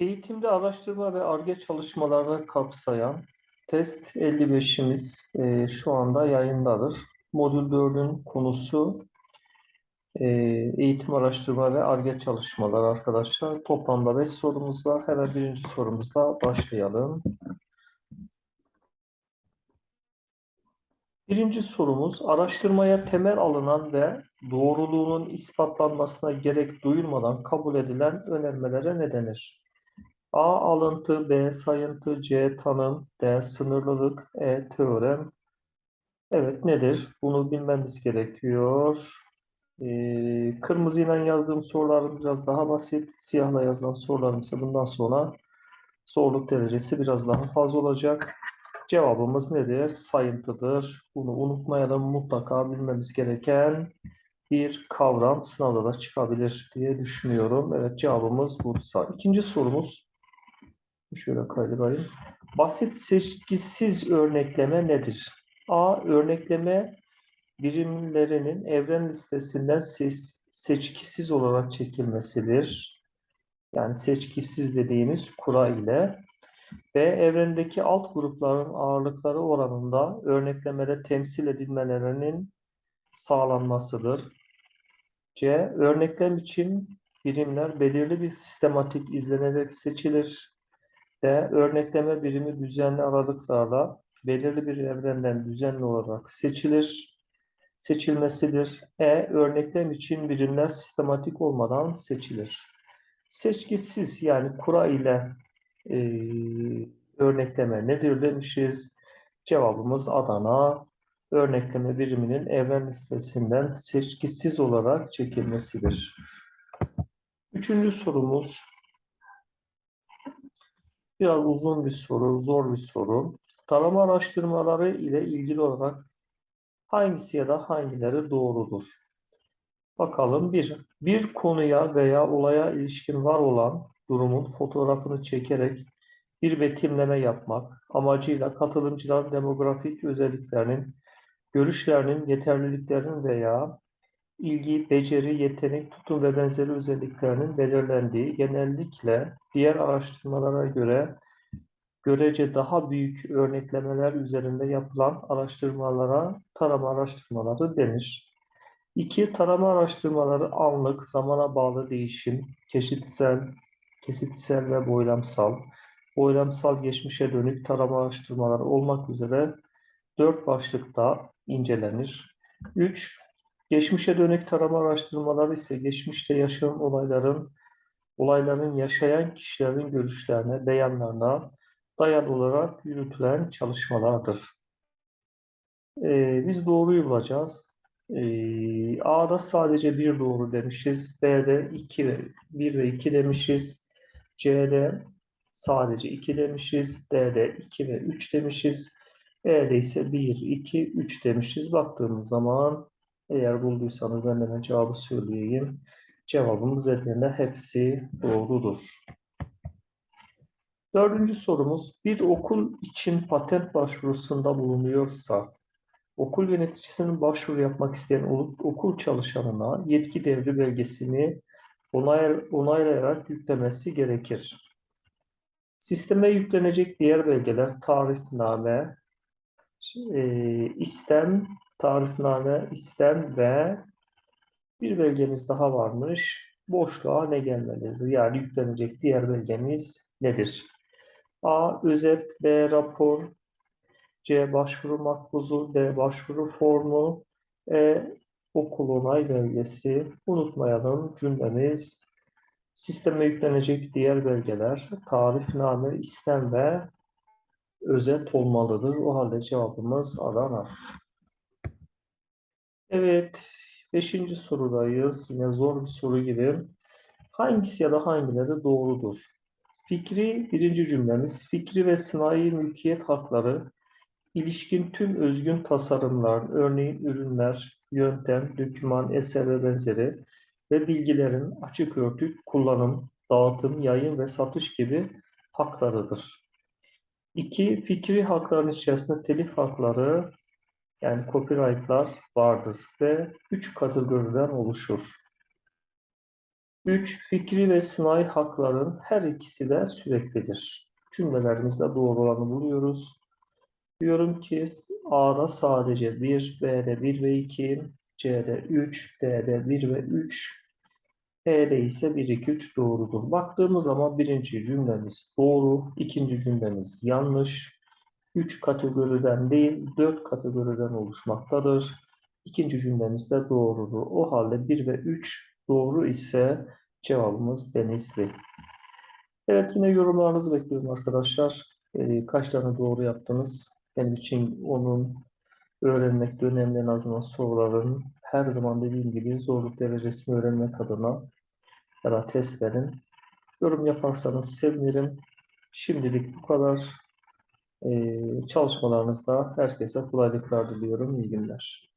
Eğitimde araştırma ve Ar-Ge çalışmalarını kapsayan test 55'imiz e, şu anda yayındadır. Modül 4'ün konusu e, eğitim araştırma ve Ar-Ge çalışmaları arkadaşlar. Toplamda 5 sorumuz var. Hemen birinci sorumuzla başlayalım. Birinci sorumuz, araştırmaya temel alınan ve doğruluğunun ispatlanmasına gerek duyulmadan kabul edilen önermelere ne denir? A. Alıntı, B. Sayıntı, C. Tanım, D. Sınırlılık, E. Teorem. Evet nedir? Bunu bilmemiz gerekiyor. Ee, kırmızıyla yazdığım sorularım biraz daha basit. Siyahla yazılan sorularım ise bundan sonra zorluk derecesi biraz daha fazla olacak. Cevabımız nedir? Sayıntıdır. Bunu unutmayalım. Mutlaka bilmemiz gereken bir kavram sınavda da çıkabilir diye düşünüyorum. Evet cevabımız Bursa. İkinci sorumuz şöyle kaydırayım. Basit seçkisiz örnekleme nedir? A. Örnekleme birimlerinin evren listesinden se- seçkisiz olarak çekilmesidir. Yani seçkisiz dediğimiz kura ile ve evrendeki alt grupların ağırlıkları oranında örneklemede temsil edilmelerinin sağlanmasıdır. C. Örneklem için birimler belirli bir sistematik izlenerek seçilir. D. Örnekleme birimi düzenli aralıklarla belirli bir evrenden düzenli olarak seçilir. Seçilmesidir. E. Örneklem için birimler sistematik olmadan seçilir. Seçkisiz yani kura ile e, örnekleme nedir demişiz. Cevabımız Adana. Örnekleme biriminin evren listesinden seçkisiz olarak çekilmesidir. Üçüncü sorumuz biraz uzun bir soru, zor bir soru. Tarama araştırmaları ile ilgili olarak hangisi ya da hangileri doğrudur? Bakalım bir, bir konuya veya olaya ilişkin var olan durumun fotoğrafını çekerek bir betimleme yapmak amacıyla katılımcıların demografik özelliklerinin, görüşlerinin, yeterliliklerinin veya ilgi, beceri, yetenek, tutum ve benzeri özelliklerinin belirlendiği genellikle diğer araştırmalara göre görece daha büyük örneklemeler üzerinde yapılan araştırmalara tarama araştırmaları denir. İki, tarama araştırmaları anlık, zamana bağlı değişim, kesitsel, kesitsel ve boylamsal, boylamsal geçmişe dönük tarama araştırmaları olmak üzere dört başlıkta incelenir. Üç, geçmişe dönük tarama araştırmaları ise geçmişte yaşanan olayların, olayların yaşayan kişilerin görüşlerine, beyanlarına dayalı olarak yürütülen çalışmalardır. Ee, biz doğruyu bulacağız. Ee, A'da sadece bir doğru demişiz. B'de 2 ve 1 ve 2 demişiz. C'de sadece 2 demişiz. D'de 2 ve 3 demişiz. E'de ise 1, 2, 3 demişiz. Baktığımız zaman eğer bulduysanız ben hemen cevabı söyleyeyim. Cevabımız Edirne hepsi doğrudur. Dördüncü sorumuz, bir okul için patent başvurusunda bulunuyorsa, okul yöneticisinin başvuru yapmak isteyen okul çalışanına yetki devri belgesini onay, onaylayarak yüklemesi gerekir. Sisteme yüklenecek diğer belgeler tarifname, e, istem, tarifname, istem ve bir belgemiz daha varmış. Boşluğa ne gelmelidir? Yani yüklenecek diğer belgemiz nedir? A. Özet B. Rapor C. Başvuru makbuzu D. Başvuru formu E. Okul onay belgesi Unutmayalım cümlemiz sisteme yüklenecek diğer belgeler tarifname, istem ve özet olmalıdır. O halde cevabımız Adana. Evet, beşinci sorudayız. Yine zor bir soru gibi. Hangisi ya da hangileri doğrudur? Fikri birinci cümlemiz, fikri ve sınai mülkiyet hakları ilişkin tüm özgün tasarımlar, örneğin ürünler, yöntem, doküman, eser ve benzeri ve bilgilerin açık örtük kullanım, dağıtım, yayın ve satış gibi haklarıdır. İki, fikri hakların içerisinde telif hakları yani copyright'lar vardır ve üç kategoriden oluşur. 3. Fikri ve sınai hakların her ikisi de süreklidir. Cümlelerimizde doğru olanı buluyoruz. Diyorum ki A'da sadece 1, B'de 1 ve 2, C'de 3, D'de 1 ve 3, E'de ise 1, 2, 3 doğrudur. Baktığımız zaman birinci cümlemiz doğru, ikinci cümlemiz yanlış. 3 kategoriden değil, 4 kategoriden oluşmaktadır. İkinci cümlemiz de doğrudur. O halde 1 ve 3 doğru ise cevabımız Denizli. Evet yine yorumlarınızı bekliyorum arkadaşlar. Ee, kaç tane doğru yaptınız? Benim için onun öğrenmek önemli en azından soruların her zaman dediğim gibi zorluk derecesini öğrenmek adına ya da testlerin yorum yaparsanız sevinirim. Şimdilik bu kadar. Ee, çalışmalarınızda herkese kolaylıklar diliyorum. İyi günler.